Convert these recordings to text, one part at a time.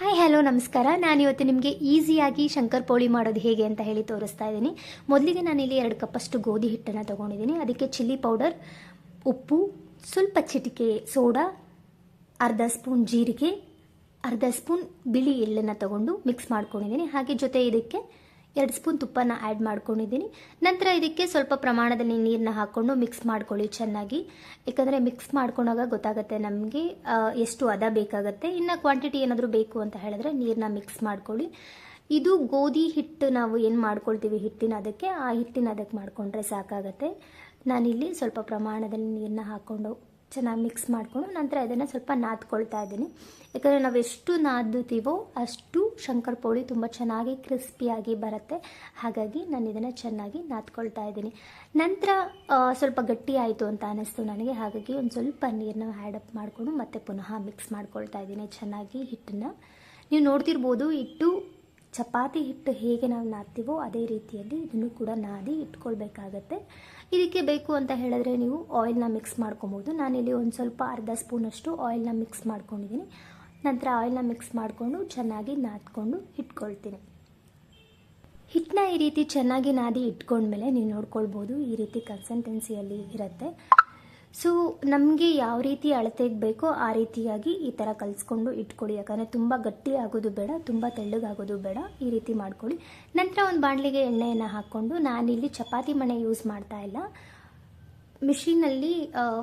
Hi hello ನಮಸ್ಕಾರ. ನಾನು ಇವತ್ತು ನಿಮಗೆ ಈಸಿಯಾಗಿ ಶಂಕರ್ ಪೋಳಿ ಮಾಡೋದು ಹೇಗೆ ಅಂತ ಹೇಳಿ ತೋರಿಸ್ತಾ ಇದ್ದೀನಿ. ಮೊದಲಿಗೆ ನಾನಿಲ್ಲಿ ಎರಡು ಕಪ್ಪಷ್ಟು ಗೋಧಿ ಹಿಟ್ಟನ್ನು ತೊಗೊಂಡಿದ್ದೀನಿ. ಅದಕ್ಕೆ ಚಿಲ್ಲಿ ಪೌಡರ್, ಉಪ್ಪು, ಸ್ವಲ್ಪ ಚಿಟಿಕೆ ಸೋಡಾ, ಅರ್ಧ ಸ್ಪೂನ್ ಜೀರಿಗೆ, ಅರ್ಧ ಸ್ಪೂನ್ ಬಿಳಿ ಎಳ್ಳನ್ನು ತಗೊಂಡು ಮಿಕ್ಸ್ ಮಾಡ್ಕೊಂಡಿದ್ದೀನಿ. ಹಾಗೆ ಜೊತೆ ಇದಕ್ಕೆ ಎರಡು ಸ್ಪೂನ್ ತುಪ್ಪನ ಆ್ಯಡ್ ಮಾಡ್ಕೊಂಡಿದ್ದೀನಿ. ನಂತರ ಇದಕ್ಕೆ ಸ್ವಲ್ಪ ಪ್ರಮಾಣದಲ್ಲಿ ನೀರನ್ನ ಹಾಕ್ಕೊಂಡು ಮಿಕ್ಸ್ ಮಾಡ್ಕೊಳ್ಳಿ ಚೆನ್ನಾಗಿ. ಯಾಕಂದರೆ ಮಿಕ್ಸ್ ಮಾಡ್ಕೊಂಡಾಗ ಗೊತ್ತಾಗುತ್ತೆ ನಮಗೆ ಎಷ್ಟು ಅದ ಬೇಕಾಗುತ್ತೆ. ಇನ್ನು ಕ್ವಾಂಟಿಟಿ ಏನಾದರೂ ಬೇಕು ಅಂತ ಹೇಳಿದ್ರೆ ನೀರನ್ನ ಮಿಕ್ಸ್ ಮಾಡ್ಕೊಳ್ಳಿ. ಇದು ಗೋಧಿ ಹಿಟ್ಟು ನಾವು ಏನು ಮಾಡ್ಕೊಳ್ತೀವಿ ಹಿಟ್ಟಿನ ಅದಕ್ಕೆ, ಆ ಹಿಟ್ಟಿನ ಅದಕ್ಕೆ ಮಾಡಿಕೊಂಡ್ರೆ ಸಾಕಾಗತ್ತೆ. ನಾನಿಲ್ಲಿ ಸ್ವಲ್ಪ ಪ್ರಮಾಣದಲ್ಲಿ ನೀರನ್ನ ಹಾಕ್ಕೊಂಡು ಚೆನ್ನಾಗಿ ಮಿಕ್ಸ್ ಮಾಡಿಕೊಂಡು ನಂತರ ಇದನ್ನು ಸ್ವಲ್ಪ ನಾದ್ಕೊಳ್ತಾ ಇದ್ದೀನಿ. ಯಾಕಂದರೆ ನಾವು ಎಷ್ಟು ನಾದುತ್ತೀವೋ ಅಷ್ಟು ಶಂಕರ್ ಪೋಳಿ ತುಂಬ ಚೆನ್ನಾಗಿ ಕ್ರಿಸ್ಪಿಯಾಗಿ ಬರುತ್ತೆ. ಹಾಗಾಗಿ ನಾನು ಇದನ್ನು ಚೆನ್ನಾಗಿ ನಾದ್ಕೊಳ್ತಾ ಇದ್ದೀನಿ. ನಂತರ ಸ್ವಲ್ಪ ಗಟ್ಟಿ ಆಯಿತು ಅಂತ ಅನ್ನಿಸ್ತು ನನಗೆ. ಹಾಗಾಗಿ ಒಂದು ಸ್ವಲ್ಪ ನೀರನ್ನ ಆ್ಯಡಪ್ ಮಾಡಿಕೊಂಡು ಮತ್ತೆ ಪುನಃ ಮಿಕ್ಸ್ ಮಾಡ್ಕೊಳ್ತಾ ಇದ್ದೀನಿ ಚೆನ್ನಾಗಿ ಹಿಟ್ಟನ್ನು. ನೀವು ನೋಡ್ತಿರ್ಬೋದು, ಹಿಟ್ಟು, ಚಪಾತಿ ಹಿಟ್ಟು ಹೇಗೆ ನಾವು ನಾದ್ತೀವೋ ಅದೇ ರೀತಿಯಲ್ಲಿ ಇದನ್ನು ಕೂಡ ನಾದಿ ಇಟ್ಕೊಳ್ಬೇಕಾಗತ್ತೆ. ಇದಕ್ಕೆ ಬೇಕು ಅಂತ ಹೇಳಿದ್ರೆ ನೀವು ಆಯಿಲ್ನ ಮಿಕ್ಸ್ ಮಾಡ್ಕೊಬೋದು. ನಾನಿಲ್ಲಿ ಒಂದು ಸ್ವಲ್ಪ ಅರ್ಧ ಸ್ಪೂನಷ್ಟು ಆಯಿಲ್ನ ಮಿಕ್ಸ್ ಮಾಡ್ಕೊಂಡಿದ್ದೀನಿ. ನಂತರ ಆಯಿಲ್ನ ಮಿಕ್ಸ್ ಮಾಡಿಕೊಂಡು ಚೆನ್ನಾಗಿ ನಾದ್ಕೊಂಡು ಇಟ್ಕೊಳ್ತೀನಿ. ಹಿಟ್ಟನ್ನ ಈ ರೀತಿ ಚೆನ್ನಾಗಿ ನಾದಿ ಇಟ್ಕೊಂಡ್ಮೇಲೆ ನೀವು ನೋಡ್ಕೊಳ್ಬೋದು, ಈ ರೀತಿ ಕನ್ಸಿಸ್ಟೆನ್ಸಿಯಲ್ಲಿ ಇರುತ್ತೆ. ಸೊ ನಮಗೆ ಯಾವ ರೀತಿ ಅಳತೆಗೆ ಬೇಕೋ ಆ ರೀತಿಯಾಗಿ ಈ ಥರ ಕಲಿಸ್ಕೊಂಡು ಇಟ್ಕೊಳ್ಳಿ. ಯಾಕಂದರೆ ತುಂಬ ಗಟ್ಟಿ ಆಗೋದು ಬೇಡ, ತುಂಬ ತೆಳ್ಳಗಾಗೋದು ಬೇಡ. ಈ ರೀತಿ ಮಾಡ್ಕೊಳ್ಳಿ. ನಂತರ ಒಂದು ಬಾಣಲಿಗೆ ಎಣ್ಣೆಯನ್ನು ಹಾಕ್ಕೊಂಡು ನಾನಿಲ್ಲಿ ಚಪಾತಿ ಮಣೆ ಯೂಸ್ ಮಾಡ್ತಾ ಇಲ್ಲ. ಮಿಷಿನಲ್ಲಿ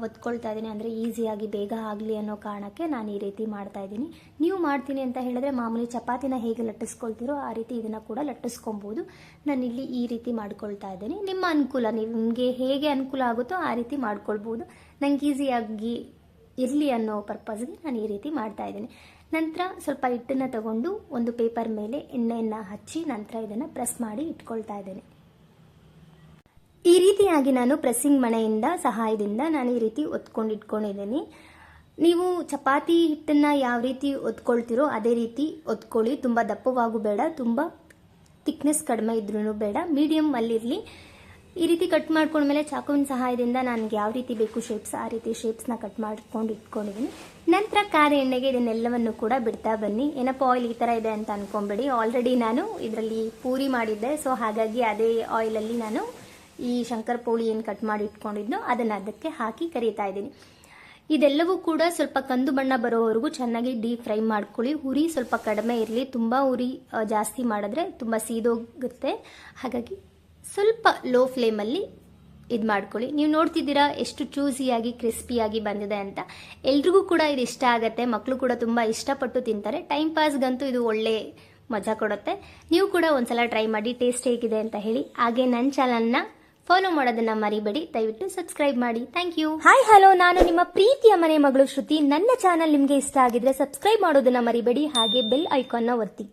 ಒತ್ಕೊಳ್ತಾ ಇದ್ದೀನಿ. ಅಂದರೆ ಈಸಿಯಾಗಿ ಬೇಗ ಆಗಲಿ ಅನ್ನೋ ಕಾರಣಕ್ಕೆ ನಾನು ಈ ರೀತಿ ಮಾಡ್ತಾ ಇದ್ದೀನಿ. ನೀವು ಮಾಡ್ತೀನಿ ಅಂತ ಹೇಳಿದ್ರೆ ಮಾಮೂಲಿ ಚಪಾತಿನ ಹೇಗೆ ಲಟ್ಟಿಸ್ಕೊಳ್ತೀರೋ ಆ ರೀತಿ ಇದನ್ನು ಕೂಡ ಲಟ್ಟಿಸ್ಕೊಬೋದು ನಾನಿಲ್ಲಿ ಈ ರೀತಿ ಮಾಡ್ಕೊಳ್ತಾ ಇದ್ದೀನಿ. ನಿಮ್ಮ ಅನುಕೂಲ, ನಿಮಗೆ ಹೇಗೆ ಅನುಕೂಲ ಆಗುತ್ತೋ ಆ ರೀತಿ ಮಾಡ್ಕೊಳ್ಬೋದು. ನಂಗೆ ಈಸಿಯಾಗಿ ಇರಲಿ ಅನ್ನೋ ಪರ್ಪಸ್ಗೆ ನಾನು ಈ ರೀತಿ ಮಾಡ್ತಾ ಇದ್ದೀನಿ. ನಂತರ ಸ್ವಲ್ಪ ಹಿಟ್ಟನ್ನು ತಗೊಂಡು ಒಂದು ಪೇಪರ್ ಮೇಲೆ ಎಣ್ಣೆಯನ್ನು ಹಚ್ಚಿ ನಂತರ ಇದನ್ನು ಪ್ರೆಸ್ ಮಾಡಿ ಇಟ್ಕೊಳ್ತಾ ಇದ್ದೇನೆ. ಈ ರೀತಿಯಾಗಿ ನಾನು ಪ್ರೆಸ್ಸಿಂಗ್ ಮಣೆಯಿಂದ, ಸಹಾಯದಿಂದ ನಾನು ಈ ರೀತಿ ಒತ್ಕೊಂಡಿಟ್ಕೊಂಡಿದ್ದೀನಿ. ನೀವು ಚಪಾತಿ ಹಿಟ್ಟನ್ನು ಯಾವ ರೀತಿ ಒತ್ಕೊಳ್ತೀರೋ ಅದೇ ರೀತಿ ಒತ್ಕೊಳ್ಳಿ. ತುಂಬ ದಪ್ಪವಾಗೂ ಬೇಡ ತುಂಬ ಥಿಕ್ನೆಸ್ ಕಡಿಮೆ ಇದ್ರೂ ಬೇಡ. ಮೀಡಿಯಮ್ ಅಲ್ಲಿರಲಿ. ಈ ರೀತಿ ಕಟ್ ಮಾಡ್ಕೊಂಡ್ಮೇಲೆ ಚಾಕುವಿನ ಸಹಾಯದಿಂದ ನನಗೆ ಯಾವ ರೀತಿ ಬೇಕು ಶೇಪ್ಸ್ ಆ ರೀತಿ ಶೇಪ್ಸ್ನ ಕಟ್ ಮಾಡ್ಕೊಂಡು ಇಟ್ಕೊಂಡಿದ್ದೀನಿ ನಂತರ ಖಾರ ಎಣ್ಣೆಗೆ ಇದನ್ನೆಲ್ಲವನ್ನು ಕೂಡ ಬಿಡ್ತಾ ಬನ್ನಿ. ಏನಪ್ಪ ಆಯಿಲ್ ಈ ಥರ ಇದೆ ಅಂತ ಅಂದ್ಕೊಂಬೇಡಿ ಆಲ್ರೆಡಿ ನಾನು ಇದರಲ್ಲಿ ಪೂರಿ ಮಾಡಿದ್ದೆ. ಸೊ ಹಾಗಾಗಿ ಅದೇ ಆಯಿಲಲ್ಲಿ ನಾನು ಈ ಶಂಕರ ಪೋಳಿ ಏನು ಕಟ್ ಮಾಡಿ ಇಟ್ಕೊಂಡಿದ್ನೋ ಅದನ್ನು ಅದಕ್ಕೆ ಹಾಕಿ ಕರಿತಾ ಇದ್ದೀನಿ. ಇದೆಲ್ಲವೂ ಕೂಡ ಸ್ವಲ್ಪ ಕಂದು ಬಣ್ಣ ಬರೋವರೆಗೂ ಚೆನ್ನಾಗಿ ಡೀಪ್ ಫ್ರೈ ಮಾಡ್ಕೊಳ್ಳಿ. ಉರಿ ಸ್ವಲ್ಪ ಕಡಿಮೆ ಇರಲಿ. ತುಂಬ ಉರಿ ಜಾಸ್ತಿ ಮಾಡಿದ್ರೆ ತುಂಬ ಸೀದೋಗುತ್ತೆ. ಹಾಗಾಗಿ ಸ್ವಲ್ಪ ಲೋ ಫ್ಲೇಮಲ್ಲಿ ಇದು ಮಾಡ್ಕೊಳ್ಳಿ. ನೀವು ನೋಡ್ತಿದ್ದೀರಾ ಎಷ್ಟು ಚೂಸಿಯಾಗಿ ಕ್ರಿಸ್ಪಿಯಾಗಿ ಬಂದಿದೆ ಅಂತ. ಎಲ್ರಿಗೂ ಕೂಡ ಇದು ಇಷ್ಟ ಆಗುತ್ತೆ. ಮಕ್ಕಳು ಕೂಡ ತುಂಬ ಇಷ್ಟಪಟ್ಟು ತಿಂತಾರೆ. ಟೈಮ್ ಪಾಸ್ಗಂತೂ ಇದು ಒಳ್ಳೆ ಮಜಾ ಕೊಡುತ್ತೆ. ನೀವು ಕೂಡ ಒಂದ್ಸಲ ಟ್ರೈ ಮಾಡಿ ಟೇಸ್ಟ್ ಹೇಗಿದೆ ಅಂತ ಹೇಳಿ. ಹಾಗೆ ನನ್ನ ಚಾನಲ್ನ ಫಾಲೋ ಮಾಡೋದನ್ನ ಮರಿಬೇಡಿ. ದಯವಿಟ್ಟು ಸಬ್ಸ್ಕ್ರೈಬ್ ಮಾಡಿ. ಥ್ಯಾಂಕ್ ಯು ಹಾಯ್ ಹಲೋ ನಾನು ನಿಮ್ಮ ಪ್ರೀತಿಯ ಮನೆ ಮಗಳು ಶ್ರುತಿ. ನನ್ನ ಚಾನಲ್ ನಿಮಗೆ ಇಷ್ಟ ಆಗಿದ್ರೆ ಸಬ್ಸ್ಕ್ರೈಬ್ ಮಾಡೋದನ್ನ ಮರಿಬೇಡಿ. ಹಾಗೆ ಬೆಲ್ ಐಕಾನ್ನ ಒತ್ತಿ.